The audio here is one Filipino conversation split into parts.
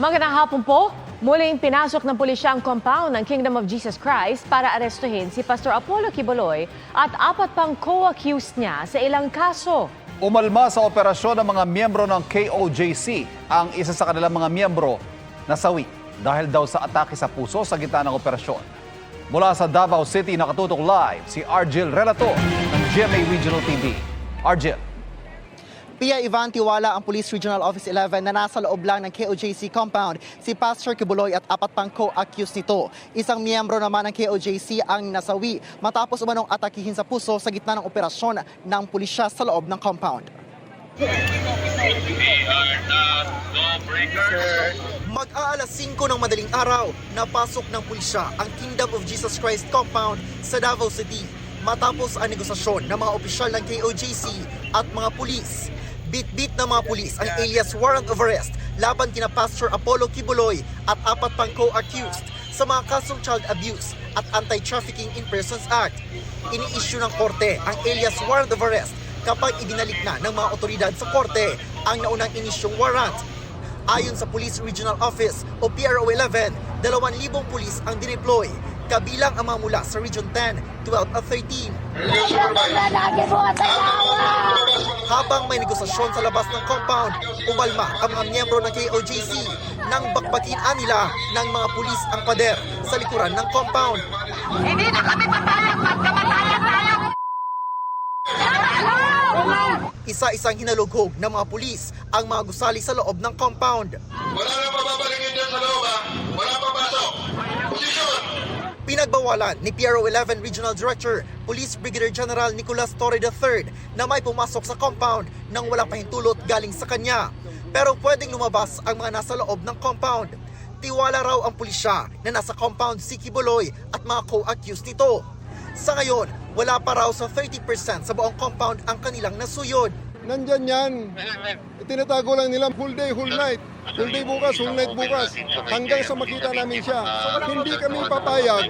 Magandang hapon po. Muling pinasok ng pulisya ang compound ng Kingdom of Jesus Christ para arestuhin si Pastor Apollo Kiboloy at apat pang co-accused niya sa ilang kaso. Umalma sa operasyon ng mga miyembro ng KOJC ang isa sa kanilang mga miyembro nasawi dahil daw sa atake sa puso sa gitna ng operasyon. Mula sa Davao City nakatutok live si Argel Relator ng GMA Regional TV. Argel. Pia Ivan Tiwala ang Police Regional Office 11 na nasa loob lang ng KOJC compound si Pastor Kibuloy at apat pang co-accused nito. Isang miyembro naman ng KOJC ang nasawi matapos umanong atakihin sa puso sa gitna ng operasyon ng pulisya sa loob ng compound. Mag-aalas 5 ng madaling araw, napasok ng pulisya ang Kingdom of Jesus Christ compound sa Davao City matapos ang negosasyon ng mga opisyal ng KOJC at mga pulis. Bit-bit ng mga pulis ang alias warrant of arrest laban kina Pastor Apollo Kibuloy at apat pang co-accused sa mga kasong child abuse at Anti-Trafficking in Persons Act. Ini-issue ng korte ang alias warrant of arrest kapag ibinalik na ng mga otoridad sa korte ang naunang inisyong warrant Ayon sa Police Regional Office o PRO 11, 2,000 pulis ang dineploy, kabilang ang mga mula sa Region 10, 12 at 13. Lagi mo at asawa! Habang may negosasyon sa labas ng compound, umalma ang mga miyembro ng KOJC nang bakbakin nila ng mga pulis ang pader sa likuran ng compound. Hindi na kami papayag magkamatayan tayo! Isa-isang hinalughog ng mga pulis ang mga gusali sa loob ng compound. Wala nang pababalikin dyan sa loob ha. Wala papasok. Posisyon. Pinagbawalan ni PRO 11 Regional Director, Police Brigadier General Nicolas Torre III na may pumasok sa compound nang walang pahintulot galing sa kanya. Pero pwedeng lumabas ang mga nasa loob ng compound. Tiwala raw ang pulisya na nasa compound si Kibuloy at mga co-accused nito. Sa ngayon, wala pa raw sa 30% sa buong compound ang kanilang nasuyod. Nandyan yan. Tinatago lang nila whole day, whole night. Day bukas, whole night bukas. Hanggang sa makita namin siya. Hindi kami papayag.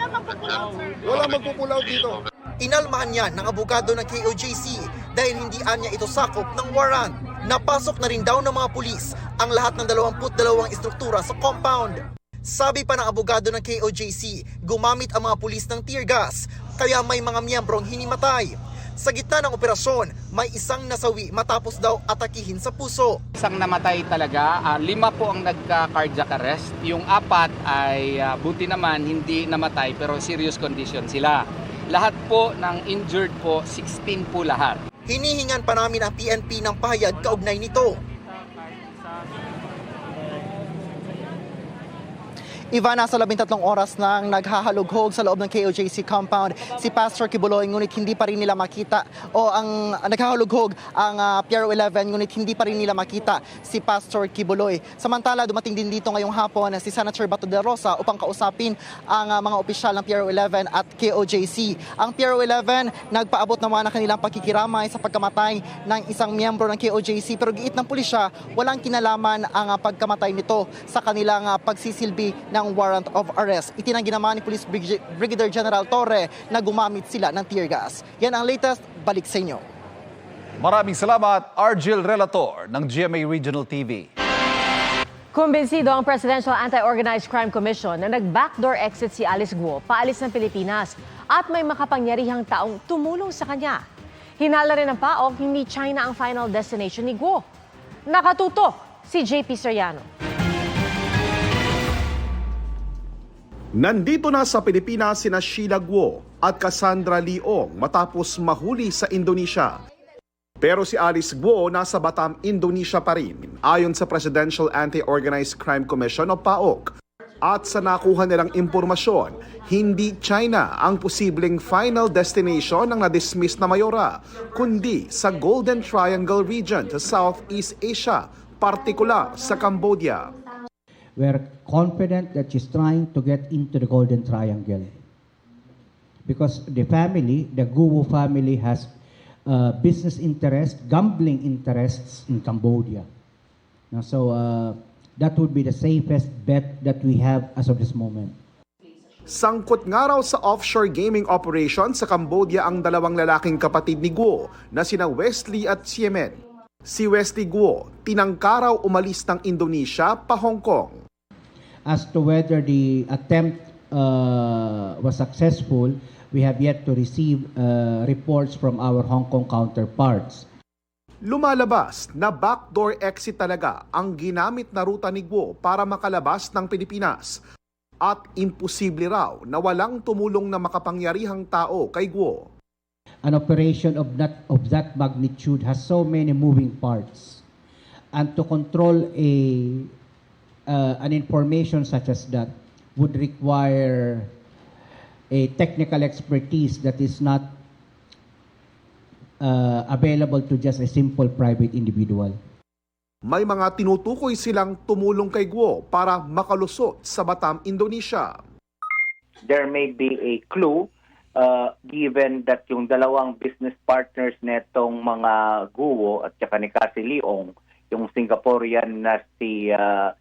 Wala magpupull dito. Inalmahan yan ng abogado ng KOJC dahil hindi anya ito sakop ng warrant. Napasok na rin daw ng mga pulis ang lahat ng 22 istruktura sa compound. Sabi pa ng abogado ng KOJC, gumamit ang mga pulis ng tear gas, kaya may mga miyembrong hinimatay. Sa gitna ng operasyon, may isang nasawi matapos daw atakihin sa puso. Isang namatay talaga, ah, lima po ang nagka-cardiac arrest. Yung apat ay ah, buti naman hindi namatay pero serious condition sila. Lahat po ng injured po, 16 po lahat. Hinihingan pa namin ang PNP ng pahayag kaugnay nito. Iva, nasa labintatlong oras nang naghahalughog sa loob ng KOJC compound si Pastor Kibuloy ngunit hindi pa rin nila makita o ang naghahalughog ang ah, PRO 11 ngunit hindi pa rin nila makita si Pastor Kibuloy. Samantala, dumating din dito ngayong hapon si Senator Bato de Rosa upang kausapin ang ah, mga opisyal ng PRO 11 at KOJC. Ang PRO 11 nagpaabot naman ng kanilang pagkikiramay sa pagkamatay ng isang miyembro ng KOJC pero giit ng pulisya, walang kinalaman ang ah, pagkamatay nito sa kanilang ah, pagsisilbi ng warrant of arrest. Itinanggi naman ni Police Brig- Brigadier General Torre na gumamit sila ng tear gas. Yan ang latest, balik sa inyo. Maraming salamat Argel Relator ng GMA Regional TV. Kumbinsido ang Presidential Anti-Organized Crime Commission na nag-backdoor exit si Alice Guo paalis ng Pilipinas at may makapangyarihang taong tumulong sa kanya. Hinala rin ng PAOK, hindi China ang final destination ni Guo. Nakatutok si JP Soriano. Nandito na sa Pilipinas sina Sheila Guo at Cassandra Leong matapos mahuli sa Indonesia. Pero si Alice Guo nasa Batam, Indonesia pa rin ayon sa Presidential Anti-Organized Crime Commission o PAOK. At sa nakuha nilang impormasyon, hindi China ang posibleng final destination ng na-dismiss na Mayora, kundi sa Golden Triangle region sa Southeast Asia, partikular sa Cambodia. We're confident that she's trying to get into the Golden Triangle. Because the family, the Guo family, has uh, business interest, gambling interests in Cambodia. Now, so uh, that would be the safest bet that we have as of this moment. Sangkot nga raw sa offshore gaming operation sa Cambodia ang dalawang lalaking kapatid ni Guo na sina Wesley at Siemen. Si Wesley Guo, tinangka raw umalis ng Indonesia pa Hong Kong. As to whether the attempt uh, was successful, we have yet to receive uh, reports from our Hong Kong counterparts. Lumalabas na backdoor exit talaga ang ginamit na ruta ni Guo para makalabas ng Pilipinas. At imposible raw na walang tumulong na makapangyarihang tao kay Guo. An operation of that, of that magnitude has so many moving parts. And to control a, uh, an information such as that would require a technical expertise that is not uh, available to just a simple private individual. May mga tinutukoy silang tumulong kay Guo para makalusot sa Batam, Indonesia. there may be a clue uh, given that yung dalawang business partners netong mga Guo at saka ni Cassie Leong, yung Singaporean na si uh,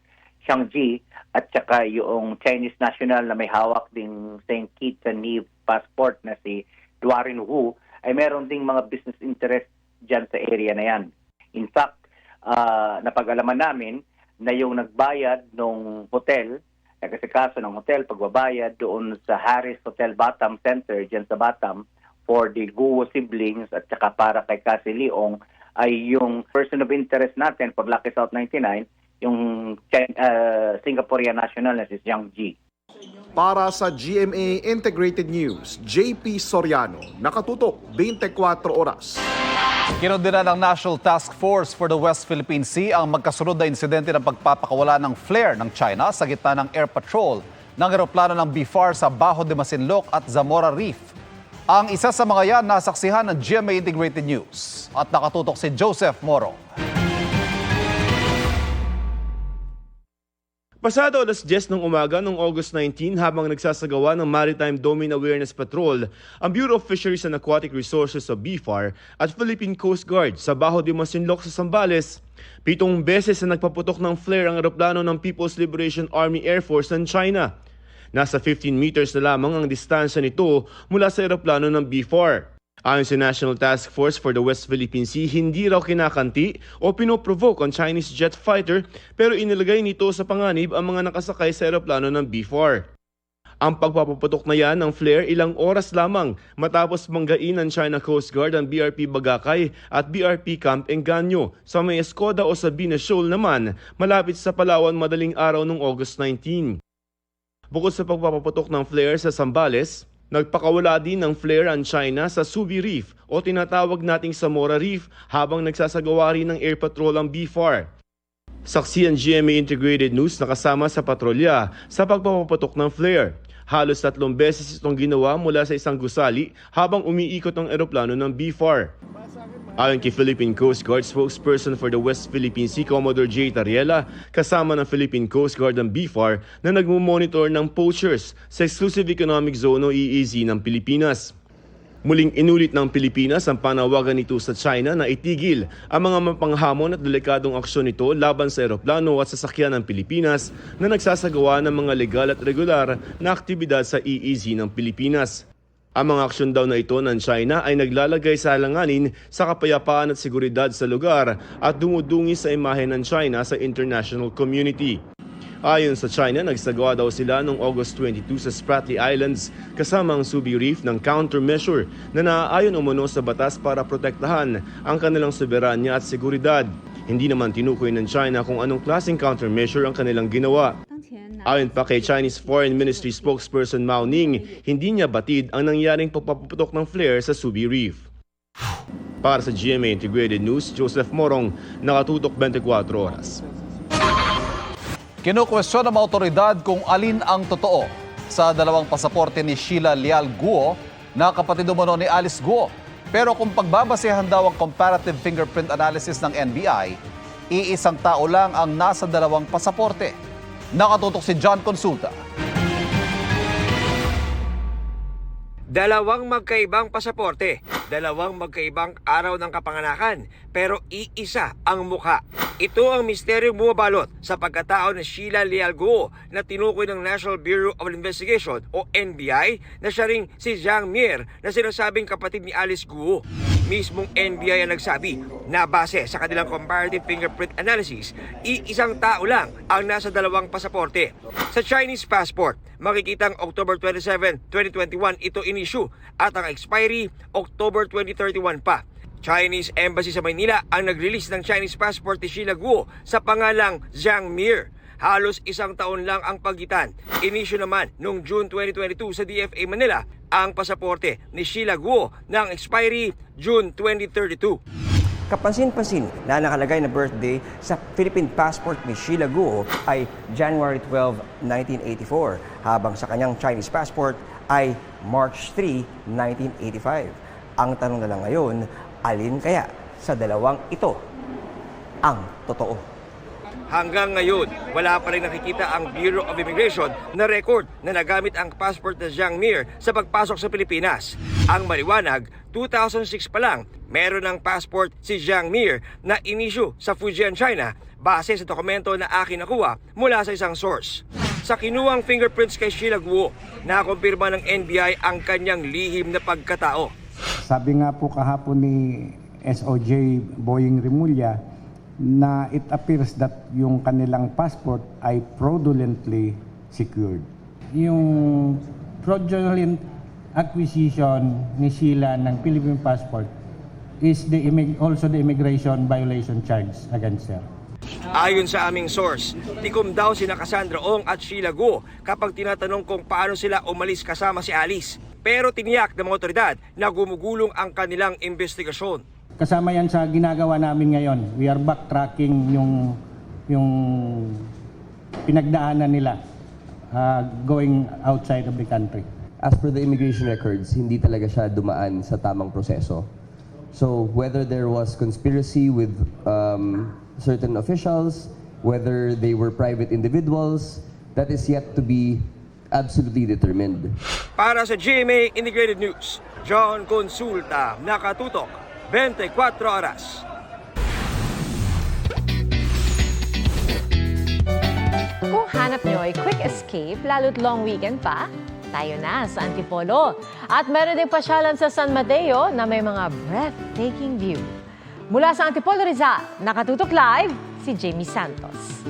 Xiang Ji at saka yung Chinese national na may hawak ding St. Kitts and Nevis passport na si Duarin Wu ay meron ding mga business interest dyan sa area na yan. In fact, uh, napag-alaman namin na yung nagbayad ng hotel nagkasikaso ng hotel pagbabayad doon sa Harris Hotel Batam Center dyan sa Batam for the Guo siblings at saka para kay Cassie Leong ay yung person of interest natin for Lucky South 99 yung uh, Singaporean national na si Jiang Ji. Para sa GMA Integrated News, JP Soriano, nakatutok 24 oras. Kinundina ng National Task Force for the West Philippine Sea ang magkasunod na insidente ng pagpapakawala ng flare ng China sa gitna ng air patrol ng eroplano ng BFAR sa Bajo de Masinloc at Zamora Reef. Ang isa sa mga yan nasaksihan ng GMA Integrated News at nakatutok si Joseph Moro. Pasado alas 10 ng umaga noong August 19 habang nagsasagawa ng Maritime Domain Awareness Patrol, ang Bureau of Fisheries and Aquatic Resources o BFAR at Philippine Coast Guard sa Bajo de Masinloc sa Sambales, pitong beses na nagpaputok ng flare ang eroplano ng People's Liberation Army Air Force ng China. Nasa 15 meters na lamang ang distansya nito mula sa eroplano ng BFAR. Ayon sa National Task Force for the West Philippine Sea, hindi raw kinakanti o pinoprovoke ang Chinese jet fighter pero inilagay nito sa panganib ang mga nakasakay sa eroplano ng B-4. Ang pagpapaputok na yan ng flare ilang oras lamang matapos manggain ng China Coast Guard ang BRP Bagakay at BRP Camp Enganyo sa may Escoda o Sabina Shoal naman malapit sa Palawan madaling araw noong August 19. Bukod sa pagpapaputok ng flare sa Sambales, Nagpakawala din ng flare ang China sa Subi Reef o tinatawag nating Samora Reef habang nagsasagawa rin ng air patrol ang BFAR. Saksi ang GMA Integrated News na kasama sa patrolya sa pagpapaputok ng flare. Halos tatlong beses itong ginawa mula sa isang gusali habang umiikot ang eroplano ng BFAR. Ayon kay Philippine Coast Guard spokesperson for the West Philippine Sea, Commodore J. Tariela, kasama ng Philippine Coast Guard ang BFAR na nagmumonitor ng poachers sa Exclusive Economic Zone o EEZ ng Pilipinas. Muling inulit ng Pilipinas ang panawagan nito sa China na itigil ang mga mapanghamon at delikadong aksyon nito laban sa eroplano at sasakyan ng Pilipinas na nagsasagawa ng mga legal at regular na aktibidad sa EEZ ng Pilipinas. Ang mga aksyon daw na ito ng China ay naglalagay sa alanganin sa kapayapaan at seguridad sa lugar at dumudungi sa imahe ng China sa international community. Ayon sa China, nagsagawa daw sila noong August 22 sa Spratly Islands kasama ang Subi Reef ng countermeasure na naaayon umano sa batas para protektahan ang kanilang soberanya at seguridad. Hindi naman tinukoy ng China kung anong klaseng countermeasure ang kanilang ginawa. Ayon pa kay Chinese Foreign Ministry spokesperson Mao Ning, hindi niya batid ang nangyaring pagpaputok ng flare sa Subi Reef. Para sa GMA Integrated News, Joseph Morong, nakatutok 24 oras. Kinukwestiyon ng mga otoridad kung alin ang totoo sa dalawang pasaporte ni Sheila Leal Guo na kapatid umano ni Alice Guo. Pero kung pagbabasehan daw ang comparative fingerprint analysis ng NBI, iisang tao lang ang nasa dalawang pasaporte. Nakatutok si John Consulta. Dalawang magkaibang pasaporte, dalawang magkaibang araw ng kapanganakan, pero iisa ang mukha. Ito ang misteryong bumabalot sa pagkatao ni Sheila Leal Guo na tinukoy ng National Bureau of Investigation o NBI na siya ring si Jiang Mir na sinasabing kapatid ni Alice Guo. Mismong NBI ang nagsabi na base sa kanilang comparative fingerprint analysis, iisang tao lang ang nasa dalawang pasaporte. Sa Chinese passport, makikitang October 27, 2021 ito inisyu at ang expiry October 2031 pa. Chinese Embassy sa Maynila ang nag-release ng Chinese passport ni Sheila Guo sa pangalang Zhang Mir. Halos isang taon lang ang pagitan. Inisyo naman noong June 2022 sa DFA Manila ang pasaporte ni Sheila Guo ng expiry June 2032. Kapansin-pansin na nakalagay na birthday sa Philippine passport ni Sheila Guo ay January 12, 1984, habang sa kanyang Chinese passport ay March 3, 1985. Ang tanong na lang ngayon, alin kaya sa dalawang ito ang totoo? Hanggang ngayon, wala pa rin nakikita ang Bureau of Immigration na record na nagamit ang passport na Jiang Mir sa pagpasok sa Pilipinas. Ang maliwanag, 2006 pa lang, meron ng passport si Jiang Mir na inisyu sa Fujian, China base sa dokumento na akin nakuha mula sa isang source. Sa kinuwang fingerprints kay Sheila Guo, nakumpirma ng NBI ang kanyang lihim na pagkatao. Sabi nga po kahapon ni SOJ Boying Rimulya na it appears that yung kanilang passport ay fraudulently secured. Yung fraudulent acquisition ni Sheila ng Philippine passport is the immig- also the immigration violation charge against her. Ayon sa aming source, tikom daw sina Cassandra Ong at Sheila Guo kapag tinatanong kung paano sila umalis kasama si Alice. Pero tiniyak ng mga otoridad na gumugulong ang kanilang investigasyon. Kasama yan sa ginagawa namin ngayon. We are backtracking yung yung pinagdaanan nila uh, going outside of the country. As per the immigration records, hindi talaga siya dumaan sa tamang proseso. So whether there was conspiracy with um, certain officials, whether they were private individuals, that is yet to be absolutely determined. Para sa GMA Integrated News, John Consulta, Nakatutok, 24 Oras. Kung hanap nyo ay quick escape, lalo't long weekend pa, tayo na sa Antipolo. At meron din pasyalan sa San Mateo na may mga breathtaking view. Mula sa Antipolo Rizal, nakatutok live si Jamie Santos.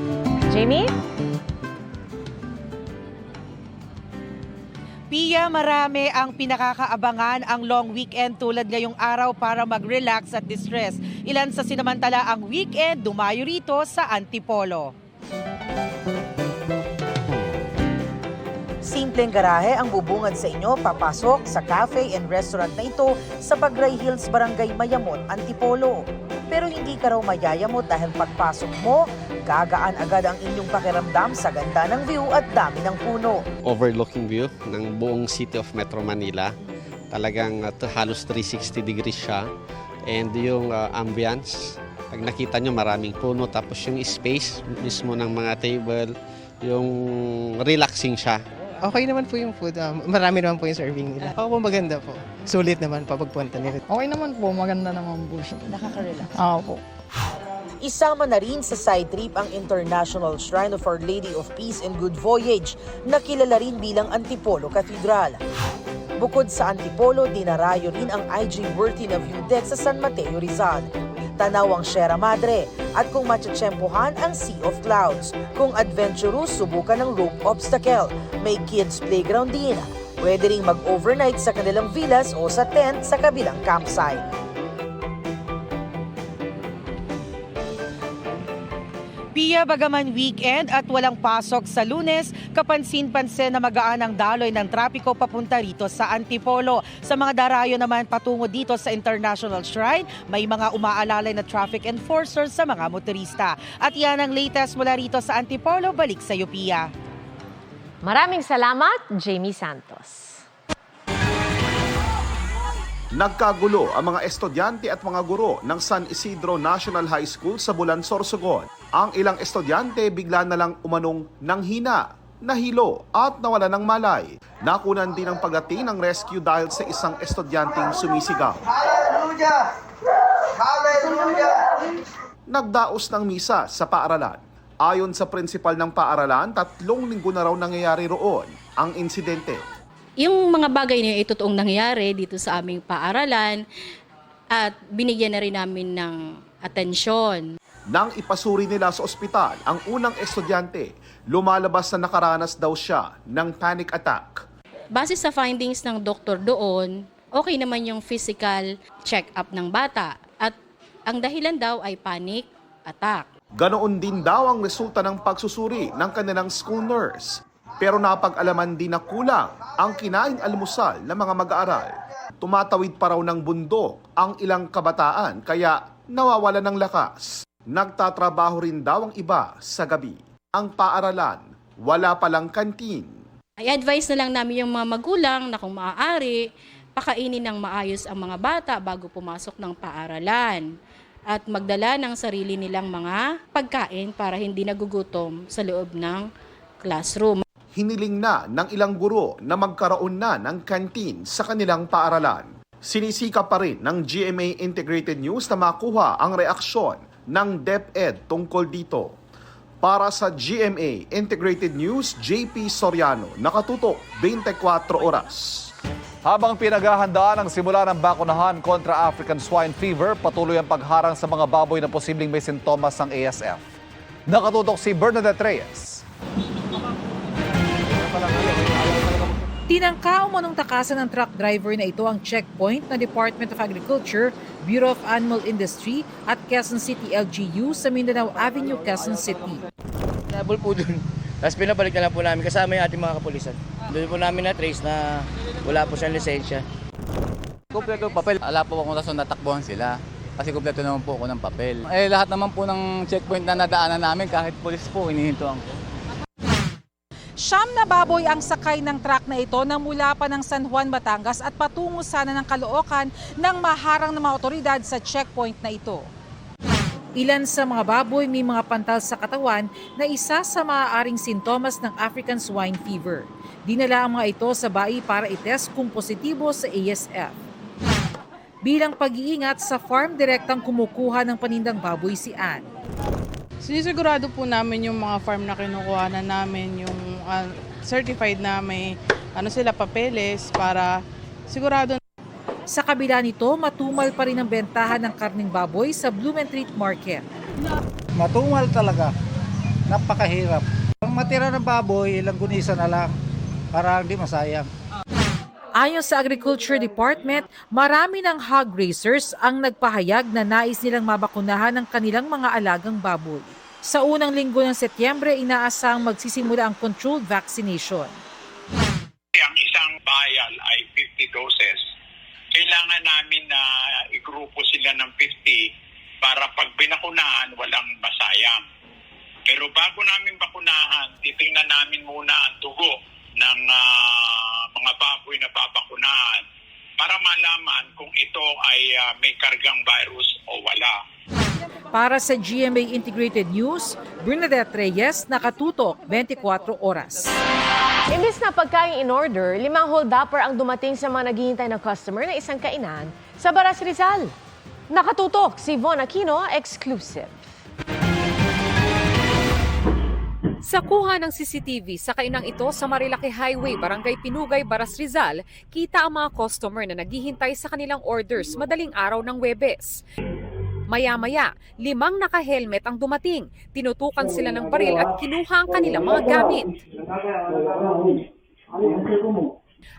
Jamie? Pia, marami ang pinakakaabangan ang long weekend tulad ngayong araw para mag-relax at distress. Ilan sa sinamantala ang weekend, dumayo rito sa Antipolo. Simpleng garahe ang bubungad sa inyo papasok sa cafe and restaurant na ito sa Bagray Hills, Barangay Mayamot, Antipolo. Pero hindi ka raw mayayamot dahil pagpasok mo, gagaan agad ang inyong pakiramdam sa ganda ng view at dami ng puno. overlooking view ng buong city of Metro Manila. Talagang uh, halos 360 degrees siya. And yung uh, ambience, pag nakita nyo maraming puno, tapos yung space mismo ng mga table, yung relaxing siya. Okay naman po yung food. ah, marami naman po yung serving nila. Ako po maganda po. Sulit naman pa pagpunta nila. Okay naman po, maganda naman po siya. Nakaka-relax. Oo po. Isama na rin sa side trip ang International Shrine of Our Lady of Peace and Good Voyage na kilala rin bilang Antipolo Cathedral. Bukod sa Antipolo, dinarayo rin ang IG Worthy na view deck sa San Mateo Rizal. Tanaw ang Sierra Madre at kung matsatsyempohan ang Sea of Clouds. Kung adventurous, subukan ng rope obstacle. May kids playground din. Pwede ring mag-overnight sa kanilang villas o sa tent sa kabilang campsite. Pia bagaman weekend at walang pasok sa lunes, kapansin-pansin na magaan ang daloy ng trapiko papunta rito sa Antipolo. Sa mga darayo naman patungo dito sa International Shrine, may mga umaalalay na traffic enforcers sa mga motorista. At yan ang latest mula rito sa Antipolo. Balik sa iyo, Pia. Maraming salamat, Jamie Santos. Nagkagulo ang mga estudyante at mga guro ng San Isidro National High School sa Bulan, Sorsogon. Ang ilang estudyante bigla na lang umanong nanghina, nahilo at nawala ng malay. Nakunan din ang pagdating ng rescue dahil sa isang estudyanteng sumisigaw. Hallelujah! Hallelujah! nagdaos ng misa sa paaralan. Ayon sa prinsipal ng paaralan, tatlong linggo na raw nangyayari roon ang insidente. Yung mga bagay na ito totoong nangyayari dito sa aming paaralan at binigyan na rin namin ng atensyon. Nang ipasuri nila sa ospital ang unang estudyante, lumalabas na nakaranas daw siya ng panic attack. Base sa findings ng doktor doon, okay naman yung physical check-up ng bata at ang dahilan daw ay panic attack. Ganoon din daw ang resulta ng pagsusuri ng kanilang school nurse. Pero napag-alaman din na kulang ang kinain almusal ng mga mag-aaral. Tumatawid pa raw ng bundok ang ilang kabataan kaya nawawala ng lakas. Nagtatrabaho rin daw ang iba sa gabi. Ang paaralan, wala palang kantin. Ay advise na lang namin yung mga magulang na kung maaari, pakainin ng maayos ang mga bata bago pumasok ng paaralan at magdala ng sarili nilang mga pagkain para hindi nagugutom sa loob ng classroom. Hiniling na ng ilang guro na magkaroon na ng kantin sa kanilang paaralan. Sinisika pa rin ng GMA Integrated News na makuha ang reaksyon ng DepEd tungkol dito. Para sa GMA Integrated News, JP Soriano, nakatutok 24 oras. Habang pinaghahandaan ang simula ng bakunahan kontra African Swine Fever, patuloy ang pagharang sa mga baboy na posibleng may sintomas ng ASF. Nakatutok si Bernadette Reyes. Tinangka umanong takasan ng truck driver na ito ang checkpoint na Department of Agriculture, Bureau of Animal Industry at Quezon City LGU sa Mindanao Avenue, Quezon City. Nabol po dun. Tapos pinabalik na lang po namin kasama yung ating mga kapulisan. Doon po namin na-trace na wala po siyang lisensya. Kompleto papel. Ala po akong rason natakbuhan sila. Kasi kompleto naman po ako ng papel. Eh lahat naman po ng checkpoint na nadaanan namin kahit pulis po hinihintuan ko. Siyam na baboy ang sakay ng truck na ito na mula pa ng San Juan, Batangas at patungo sana ng Caloocan nang maharang ng mga otoridad sa checkpoint na ito. Ilan sa mga baboy may mga pantal sa katawan na isa sa maaaring sintomas ng African swine fever. Dinala ang mga ito sa bai para itest kung positibo sa ASF. Bilang pag-iingat sa farm direktang kumukuha ng panindang baboy si Ann. Sinisigurado po namin yung mga farm na kinukuha na namin, yung ah, certified na may ano sila papeles para sigurado Sa kabila nito, matumal pa rin ang bentahan ng karning baboy sa Blumentritt Market. Matungal talaga. Napakahirap. Ang matira ng baboy, ilang gunisa na lang para hindi masayang. Ayon sa Agriculture Department, marami ng hog raisers ang nagpahayag na nais nilang mabakunahan ng kanilang mga alagang baboy. Sa unang linggo ng Setyembre, inaasang magsisimula ang controlled vaccination. Ang isang vial ay 50 doses. Kailangan namin na igrupo sila ng 50 para pag binakunahan, walang masayang. Pero bago namin bakunahan, titingnan namin muna ang dugo ng ah, mga baboy na babakunahan para malaman kung ito ay ah, may kargang virus o wala. Para sa GMA Integrated News, Bernadette Reyes, nakatutok 24 oras. Imbis na pagkain in order, limang hold-upper ang dumating sa mga naghihintay na customer na isang kainan sa Baras Rizal. Nakatutok si Von Aquino, exclusive. Sa kuha ng CCTV sa kainang ito sa Marilaki Highway, Barangay Pinugay, Baras Rizal, kita ang mga customer na naghihintay sa kanilang orders madaling araw ng Webes. Maya-maya, limang naka-helmet ang dumating. Tinutukan sila ng baril at kinuha ang kanilang mga gamit.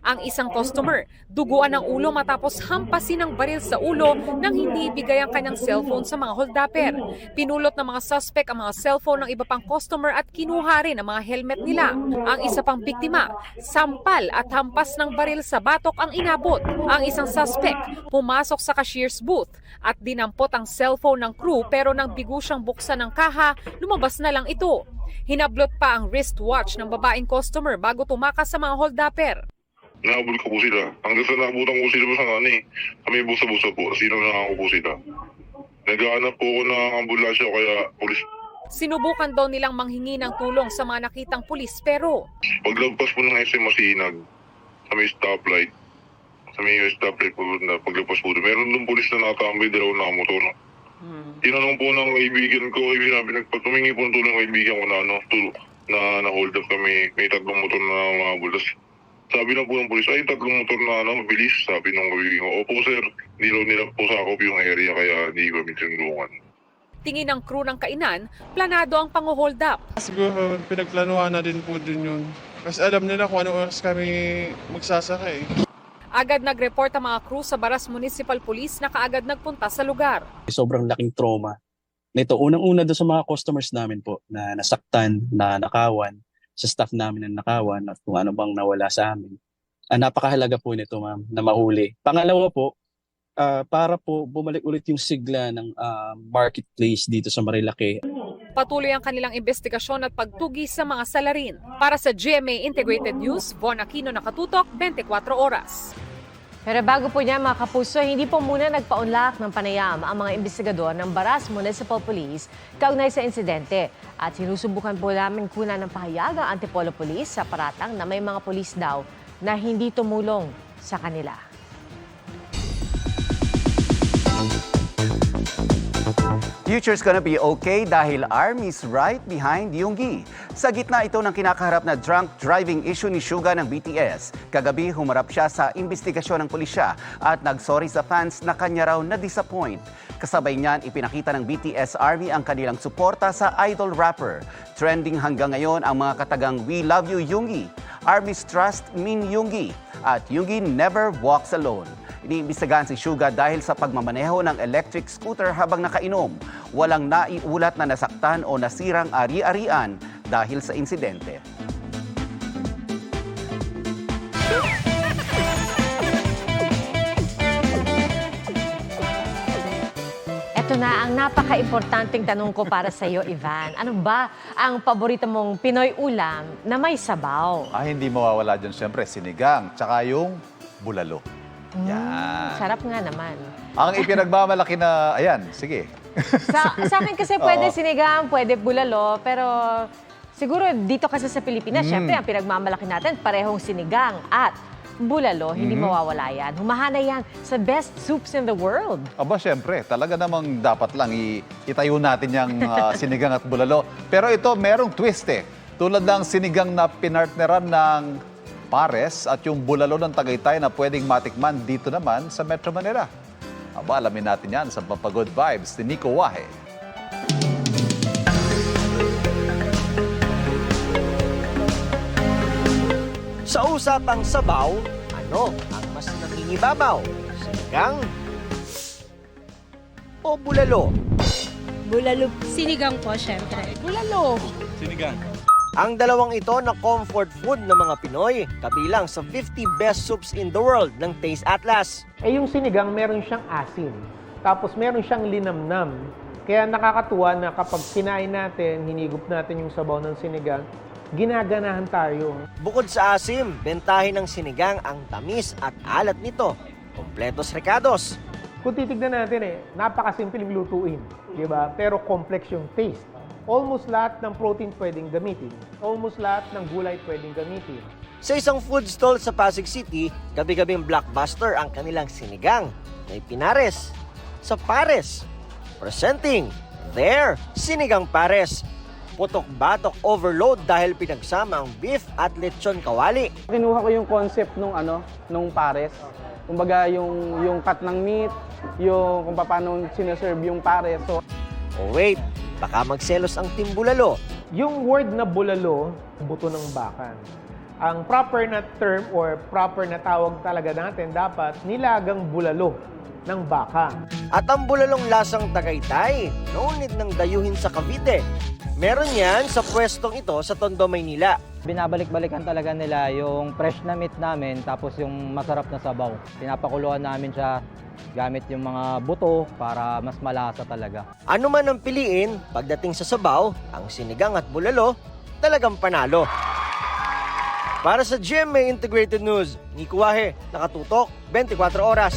Ang isang customer, duguan ng ulo matapos hampasin ng baril sa ulo nang hindi ibigay ang kanyang cellphone sa mga holdapper. Pinulot ng mga suspect ang mga cellphone ng iba pang customer at kinuha rin ang mga helmet nila. Ang isa pang biktima, sampal at hampas ng baril sa batok ang inabot. Ang isang suspect, pumasok sa cashier's booth at dinampot ang cellphone ng crew pero nang bigo siyang buksan ng kaha, lumabas na lang ito. Hinablot pa ang wristwatch ng babaeng customer bago tumakas sa mga holdapper. Naabol ko po sila. Hanggang sa naabutan ko sila sa ano eh. Kami busa-busa po. Sino na ako po sila. Naghahanap po ako ng ambulansya kaya polis. Sinubukan daw nilang manghingi ng tulong sa mga nakitang pulis pero Paglagpas po ng SM Masinag, sa may stoplight, sa may stoplight po na paglagpas po doon, meron doon polis na nakatambay, dalawa nakamotor. Tinanong po ng kaibigan ko, eh, sinabi, nagpatumingi po ng tulong ng kaibigan ko na ano, tulo, na na-hold up kami, may tatlong motor na mga bulas. Sabi na po ng polis, ay tatlong motor na ano, bilis. Sabi ng kaibigan ko, opo sir, hindi raw nila po sakop yung area kaya hindi kami tinulungan. Tingin ng crew ng kainan, planado ang panguhold up. Siguro pinagplanuhan na din po din yun. Kasi alam nila kung anong oras kami magsasakay. Agad nag-report ang mga crew sa Baras Municipal Police na kaagad nagpunta sa lugar. sobrang laking trauma. Nito, unang-una doon sa mga customers namin po na nasaktan, na nakawan, sa staff namin na nakawan at kung ano bang nawala sa amin. Ah, napakahalaga po nito ma'am na mahuli. Pangalawa po, ah, para po bumalik ulit yung sigla ng ah, marketplace dito sa Marilake. Patuloy ang kanilang investigasyon at pagtugi sa mga salarin. Para sa GMA Integrated News, Von Aquino nakatutok 24 oras. Pero bago po niya mga kapuso, hindi po muna nagpaunlak ng panayam ang mga investigador ng Baras Municipal Police kaugnay sa insidente. At sinusubukan po namin kunan ng pahayag ang Antipolo Police sa paratang na may mga polis daw na hindi tumulong sa kanila. Future's gonna be okay dahil Army's right behind Yunggi. Sa gitna ito ng kinakaharap na drunk driving issue ni Suga ng BTS. Kagabi humarap siya sa investigasyon ng pulisya at nagsorry sa fans na kanya raw na-disappoint. Kasabay niyan, ipinakita ng BTS Army ang kanilang suporta sa idol rapper. Trending hanggang ngayon ang mga katagang We Love You Yunggi, Army's Trust Min Yunggi, at Yunggi Never Walks Alone. Iniimbestigahan si Suga dahil sa pagmamaneho ng electric scooter habang nakainom. Walang naiulat na nasaktan o nasirang ari-arian dahil sa insidente. Ito na ang napaka-importanting tanong ko para sa iyo, Ivan. Ano ba ang paborito mong Pinoy ulam na may sabaw? Ah, hindi mawawala dyan siyempre, sinigang, tsaka yung bulalo. Mm, sarap nga naman. Ang ipinagmamalaki na, ayan, sige. Sa, sa akin kasi pwede Oo. sinigang, pwede bulalo, pero siguro dito kasi sa Pilipinas, Mm. syempre ang pinagmamalaki natin, parehong sinigang at bulalo, hindi Mhm. mawawala yan. Humahana yan sa best soups in the world. Aba, syempre, talaga namang dapat lang i- itayo natin yung ah, sinigang at bulalo. Pero ito, merong twist eh. Tulad ng sinigang na pinartneran ng pares at yung bulalo ng Tagaytay na pwedeng matikman dito naman sa Metro Manila. Aba, alamin natin yan sa Papagood Vibes ni Nico Wahe. Sa usapang sabaw, ano ang mas nangingibabaw? Sinigang o bulalo? Bulalo. Sinigang po, syempre. Bulalo. Sinigang. Ang dalawang ito na comfort food ng mga Pinoy, kabilang sa 50 best soups in the world ng Taste Atlas. Eh yung sinigang, meron siyang asin. Tapos meron siyang linamnam. Kaya nakakatuwa na kapag kinain natin, hinigup natin yung sabaw ng sinigang, ginaganahan tayo. Bukod sa asim, bentahin ng sinigang ang tamis at alat nito. Kompletos recados. Kung titignan natin eh, napakasimpleng lutuin, di ba? Pero complex yung taste. Almost lahat ng protein pwedeng gamitin. Almost lahat ng gulay pwedeng gamitin. Sa isang food stall sa Pasig City, gabi-gabing blockbuster ang kanilang sinigang. May pinares. Sa pares. Presenting their sinigang pares. Putok-batok overload dahil pinagsama ang beef at lechon kawali. Kinuha ko yung concept nung ano, nung pares. Kumbaga yung yung cut ng meat, yung kung paano sinaserve yung pares. So, Oh wait, baka magselos ang timbulalo. Yung word na bulalo, buto ng bakan. Ang proper na term or proper na tawag talaga natin dapat nilagang bulalo ng baka. At ang bulalong lasang Tagaytay, no need ng dayuhin sa Cavite. Meron yan sa pwestong ito sa Tondo, Maynila. Binabalik-balikan talaga nila yung fresh na meat namin tapos yung masarap na sabaw. Pinapakuluan namin siya gamit yung mga buto para mas malasa talaga. Ano man ang piliin, pagdating sa sabaw, ang sinigang at bulalo, talagang panalo. Para sa GMA Integrated News, Nico Wahe, nakatutok 24 oras.